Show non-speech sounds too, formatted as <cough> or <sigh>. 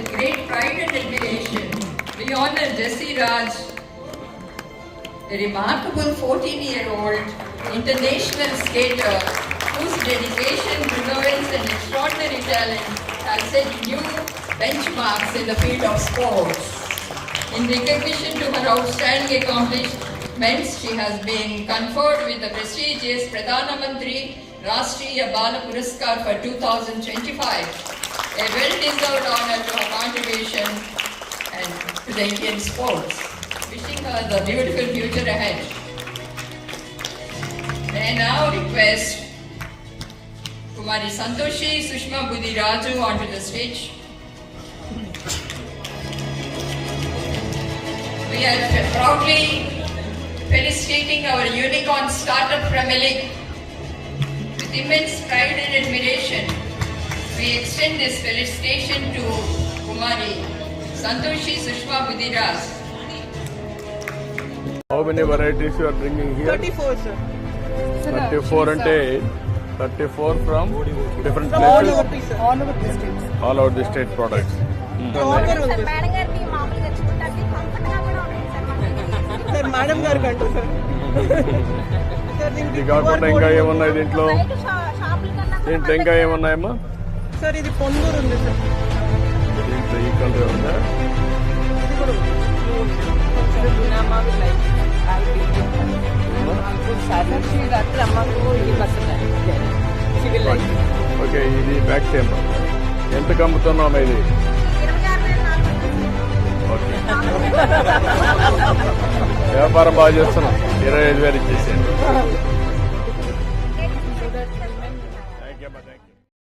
pride and admiration, we honor Jesse Raj, a remarkable 14-year-old international skater whose dedication, brilliance and extraordinary talent have set new benchmarks in the field of sports. In recognition to her outstanding accomplishments, she has been conferred with the prestigious Pradhana Mantri Rashtriya Bala Puraskar for 2025, a well-deserved honor to to the Indian sports. Wishing her the beautiful future ahead. I now request Kumari Santoshi Sushma Budhi Raju onto the stage. We are proudly felicitating our unicorn startup Elik. With immense pride and admiration, we extend this felicitation to Kumari Santoshi Sushma Budiraj. How many varieties you are bringing here? 34, sir. 34 and 8. 34 from different from places? All over, sir. all over the states. All over the state products. Madam గారు కంటూ sir ఇది కాకుండా ఇంకా ఏమున్నాయి దీంట్లో దీంట్లో ఇంకా ఏమున్నాయమ్మా sir ఇది పొందూరు ఉంది సార్ ఈ కలర్ ఉందా ఓకే ఇది బ్యాక్ చేయండి ఎంత కమ్ముతున్నాం ఇది? <laughs> వ్యాపారం బాగా చేస్తున్నాం. ఇరవై ఐదు వేలు ఇచ్చేసి